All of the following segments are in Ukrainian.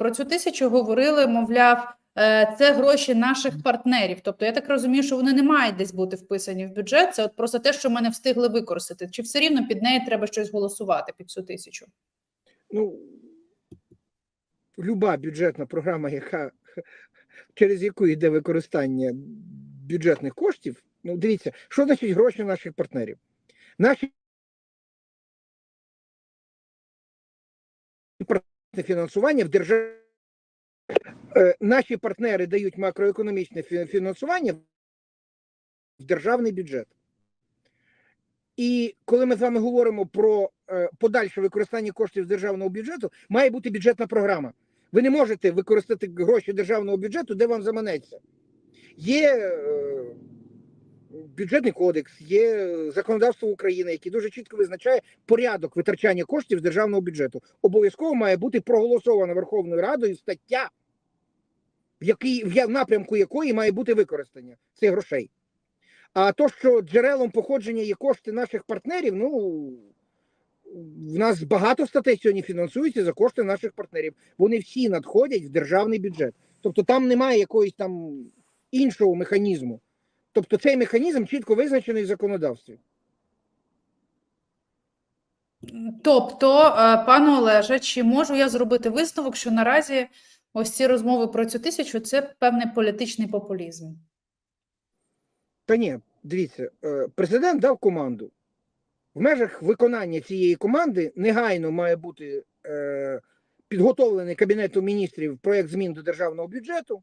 Про цю тисячу говорили, мовляв, е, це гроші наших партнерів. Тобто, я так розумію, що вони не мають десь бути вписані в бюджет. Це от просто те, що ми не встигли використати. Чи все рівно під неї треба щось голосувати під цю тисячу? Ну, люба бюджетна програма, яка через яку йде використання бюджетних коштів. Ну, дивіться, що значить гроші наших партнерів? Наші партнерне фінансування в державі. Наші партнери дають макроекономічне фінансування в державний бюджет. І коли ми з вами говоримо про е, подальше використання коштів з державного бюджету, має бути бюджетна програма. Ви не можете використати гроші державного бюджету, де вам заманеться. Є е, бюджетний кодекс, є законодавство України, яке дуже чітко визначає порядок витрачання коштів з державного бюджету. Обов'язково має бути проголосована Верховною Радою стаття, в, якій, в напрямку якої має бути використання цих грошей. А то, що джерелом походження є кошти наших партнерів, ну в нас багато статей сьогодні фінансуються за кошти наших партнерів. Вони всі надходять в державний бюджет. Тобто там немає якоїсь там іншого механізму. Тобто цей механізм чітко визначений в законодавстві. Тобто, е, пане Олеже, чи можу я зробити висновок, що наразі ось ці розмови про цю тисячу це певний політичний популізм? Та ні, дивіться, е, президент дав команду. В межах виконання цієї команди негайно має бути е, підготовлений Кабінетом міністрів проєкт змін до державного бюджету.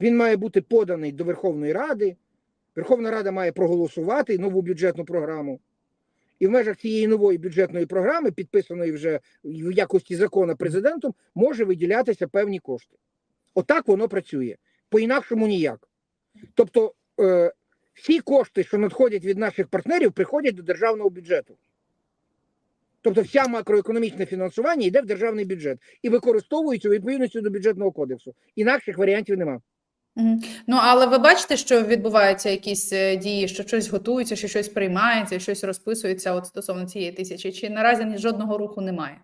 Він має бути поданий до Верховної Ради. Верховна Рада має проголосувати нову бюджетну програму. І в межах цієї нової бюджетної програми, підписаної вже в якості закону президентом, може виділятися певні кошти. Отак воно працює. По-інакшому ніяк. Тобто, е, всі кошти, що надходять від наших партнерів, приходять до державного бюджету. Тобто, вся макроекономічне фінансування йде в державний бюджет і використовується у відповідності до бюджетного кодексу. Інакших варіантів нема. Мгм. Ну, але ви бачите, що відбуваються якісь е, дії, що щось готується, що щось приймається, щось розписується от стосовно цієї тисячі, чи наразі ні жодного руху немає?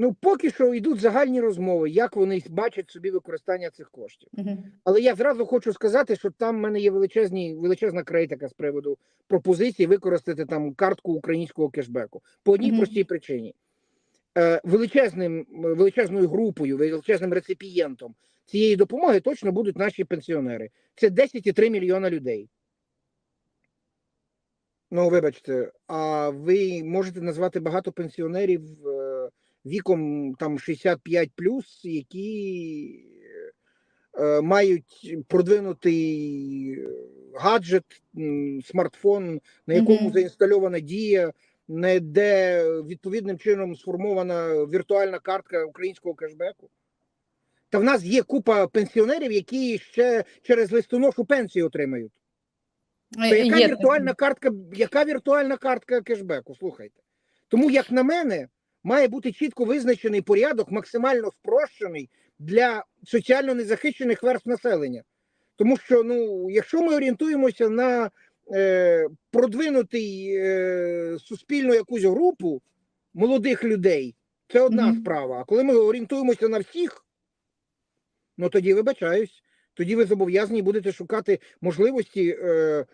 Ну, поки що йдуть загальні розмови, як вони бачать собі використання цих коштів. Мгм. Але я зразу хочу сказати, що там в мене є величезні, величезна критика з приводу пропозиції використати там картку українського кешбеку. По одній Мгм. простій причині. Е, величезним, величезною групою, величезним реципієнтом цієї допомоги точно будуть наші пенсіонери. Це 10,3 мільйона людей. Ну, вибачте, а ви можете назвати багато пенсіонерів е, віком там 65 які е, мають продвинутий гаджет, смартфон, на якому Мгм. заінстальована дія, не де відповідним чином сформована віртуальна картка українського кешбеку. Та в нас є купа пенсіонерів, які ще через листоношу пенсію отримають. То Е, яка є віртуальна картка, яка віртуальна картка кешбеку? Слухайте. Тому, як на мене, має бути чітко визначений порядок, максимально спрощений для соціально незахищених верств населення. Тому що, ну, якщо ми орієнтуємося на продвинутий е, суспільну якусь групу молодих людей, це одна Мгм. справа. А коли ми орієнтуємося на всіх, ну тоді вибачаюсь, тоді ви зобов'язані будете шукати можливості е,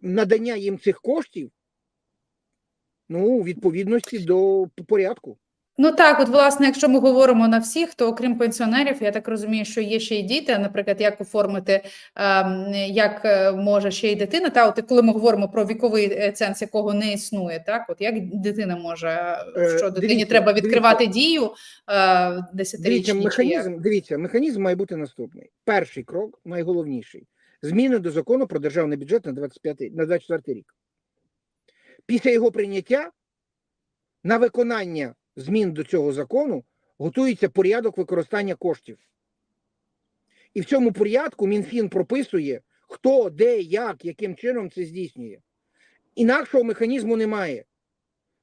надання їм цих коштів ну, у відповідності до порядку. Ну так, от власне, якщо ми говоримо на всіх, то окрім пенсіонерів, я так розумію, що є ще й діти. Наприклад, як оформити, ем, як е, може ще й дитина. Та от коли ми говоримо про віковий е, ценз, якого не існує, так от як дитина може, Е, що дитині дивіться, треба відкривати дивіться. дію е, Дивіться, десятирічній як? механізм, дивіться, механізм має бути наступний. Перший крок, найголовніший зміни до закону про державний бюджет на 25, на 24 рік. Після його прийняття на виконання змін до цього закону готується порядок використання коштів. І в цьому порядку Мінфін прописує, хто, де, як, яким чином це здійснює. Інакшого механізму немає.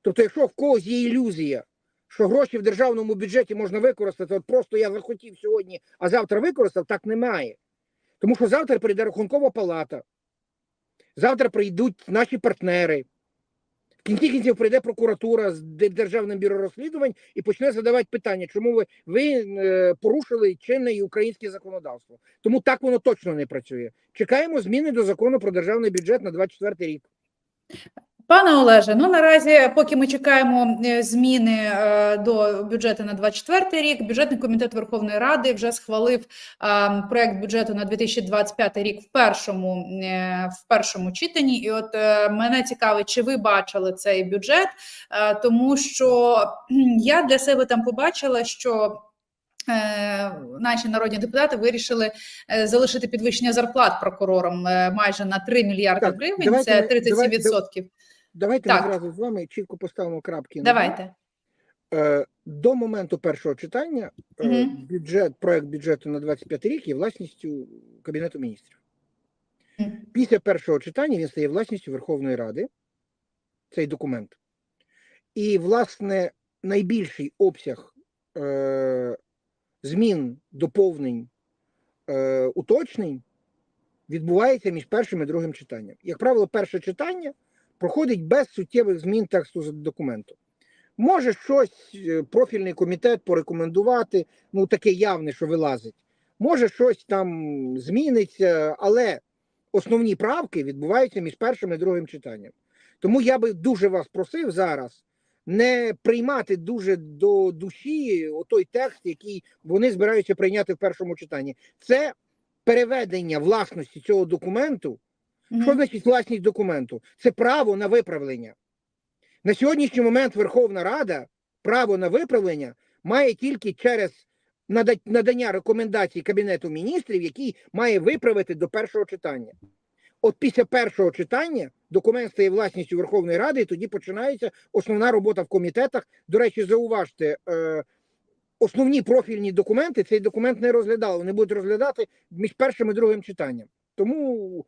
Тобто, якщо в когось є ілюзія, що гроші в державному бюджеті можна використати, от просто я захотів сьогодні, а завтра використав, так немає. Тому що завтра прийде рахункова палата, завтра прийдуть наші партнери, В кінці кінців прийде прокуратура з Державним бюро розслідувань і почне задавати питання, чому ви, ви е, порушили чинне і українське законодавство. Тому так воно точно не працює. Чекаємо зміни до закону про державний бюджет на 24 рік. Пане Олеже, ну наразі, поки ми чекаємо е, зміни е, до бюджету на 24 рік, бюджетний комітет Верховної Ради вже схвалив е, проект бюджету на 2025 рік в першому в першому читанні. І от мене цікавить, чи ви бачили цей бюджет, тому що я для себе там побачила, що. Наші народні депутати вирішили залишити підвищення зарплат прокурорам майже на 3 мільярди Так, гривень. давайте Це ми- 37%. давайте- Давайте Так. ми зразу з вами чітко поставимо крапки. на. Давайте. Е, До моменту першого читання е, бюджет, проект бюджету на 25 рік є власністю Кабінету міністрів. Мгм. Після першого читання він стає власністю Верховної Ради, цей документ. І, власне, найбільший обсяг е, змін, доповнень, е, уточнень відбувається між першим і другим читанням. Як правило, перше читання проходить без суттєвих змін тексту документу. Може щось е, профільний комітет порекомендувати, ну таке явне, що вилазить. Може щось там зміниться, але основні правки відбуваються між першим і другим читанням. Тому я би дуже вас просив зараз не приймати дуже до душі той текст, який вони збираються прийняти в першому читанні. Це переведення власності цього документу Мгм. що значить власність документу? Це право на виправлення. На сьогоднішній момент Верховна Рада право на виправлення має тільки через надання рекомендацій Кабінету міністрів, який має виправити до першого читання. От після першого читання документ стає власністю Верховної Ради, і тоді починається основна робота в комітетах. До речі, зауважте, е, основні профільні документи цей документ не розглядали. Вони будуть розглядати між першим і другим читанням. Тому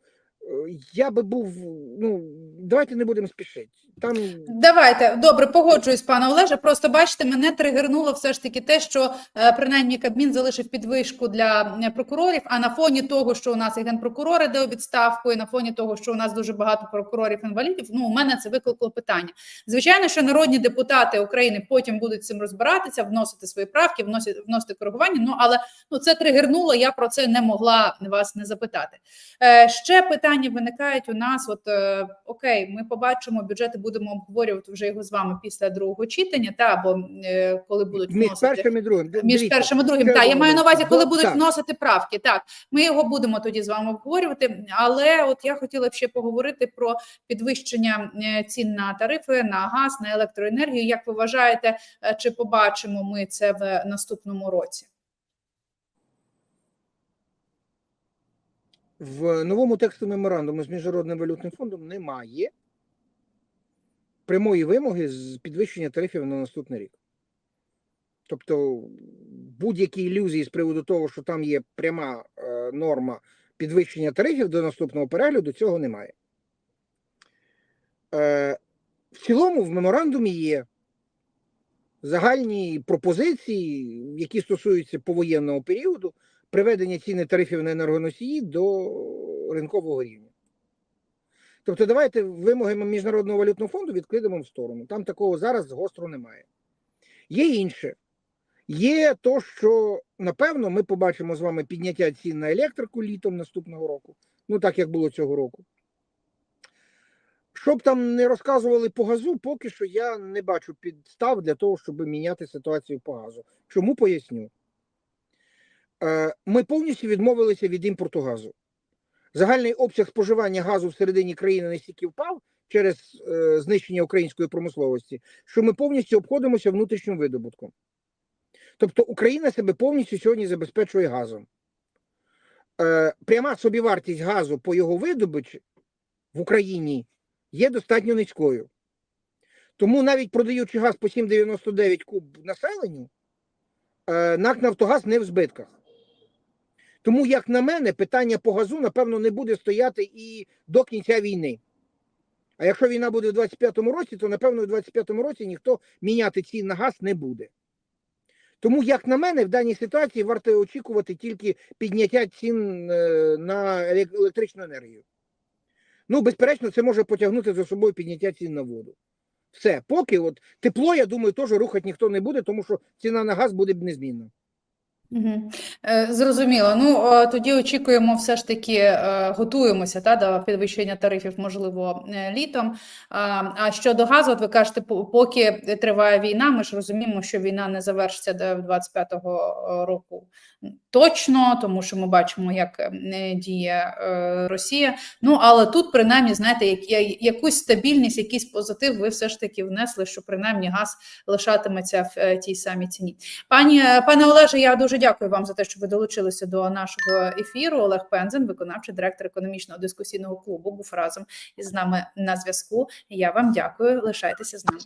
я би був, ну давайте не будемо спішити. Там Давайте добре, погоджуюсь, пане Олеже. Просто бачите, мене тригернуло все ж таки те, що е, принаймні Кабмін залишив підвишку для е, прокурорів. А на фоні того, що у нас і генпрокурор іде відставку, і на фоні того, що у нас дуже багато прокурорів інвалідів, ну у мене це викликало питання. Звичайно, що народні депутати України потім будуть цим розбиратися, вносити свої правки, вносити вносити коригування. Ну але ну це тригернуло. Я про це не могла вас не запитати. Е, ще питання виникають у нас. От е, окей, ми побачимо бюджети, будемо обговорювати вже його з вами після другого читання, та або е, коли будуть між вносити першим і другим. між першим і другим. Так, я маю на увазі, коли будуть так. вносити правки. Так, ми його будемо тоді з вами обговорювати. Але от я хотіла б ще поговорити про підвищення е, цін на тарифи на газ, на електроенергію. Як ви вважаєте, е, чи побачимо ми це в наступному році? В новому тексту меморандуму з Міжнародним валютним фондом немає прямої вимоги з підвищення тарифів на наступний рік. Тобто будь-які ілюзії з приводу того, що там є пряма е, норма підвищення тарифів до наступного перегляду, цього немає. Е, в цілому в меморандумі є загальні пропозиції, які стосуються повоєнного періоду, приведення ціни тарифів на енергоносії до ринкового рівня. Тобто, давайте вимоги Міжнародного валютного фонду відкидемо в сторону. Там такого зараз гостро немає. Є інше. Є то, що напевно ми побачимо з вами підняття цін на електрику літом наступного року, ну так як було цього року. Щоб там не розказували по газу, поки що я не бачу підстав для того, щоб міняти ситуацію по газу. Чому поясню? Е, Ми повністю відмовилися від імпорту газу. Загальний обсяг споживання газу всередині країни настільки впав через е, знищення української промисловості, що ми повністю обходимося внутрішнім видобутком. Тобто Україна себе повністю сьогодні забезпечує газом. Е, пряма собівартість газу по його видобичі в Україні є достатньо низькою. Тому навіть продаючи газ по 7,99 куб населенню, е, НАК Нафтогаз не в збитках. Тому, як на мене, питання по газу, напевно, не буде стояти і до кінця війни. А якщо війна буде в 25-му році, то напевно, в 25-му році ніхто міняти цін на газ не буде. Тому, як на мене, в даній ситуації варто очікувати тільки підняття цін е, на електричну енергію. Ну, безперечно, це може потягнути за собою підняття цін на воду. Все, поки от тепло, я думаю, теж рухати ніхто не буде, тому що ціна на газ буде незмінна. Е, Зрозуміло. Ну тоді очікуємо, все ж таки е, готуємося та до підвищення тарифів, можливо, е, літом. А щодо газу, от ви кажете, поки триває війна, ми ж розуміємо, що війна не завершиться до 25-го року точно, тому що ми бачимо, як е, діє е, Росія. Ну але тут, принаймні, знаєте, як, якусь стабільність, якийсь позитив ви все ж таки внесли, що принаймні газ лишатиметься в е, тій самій ціні. Пані пане Олеже, я дуже дякую вам за те, що ви долучилися до нашого ефіру. Олег Пензен, виконавчий директор економічного дискусійного клубу, був разом із нами на зв'язку. Я вам дякую. Лишайтеся з нами.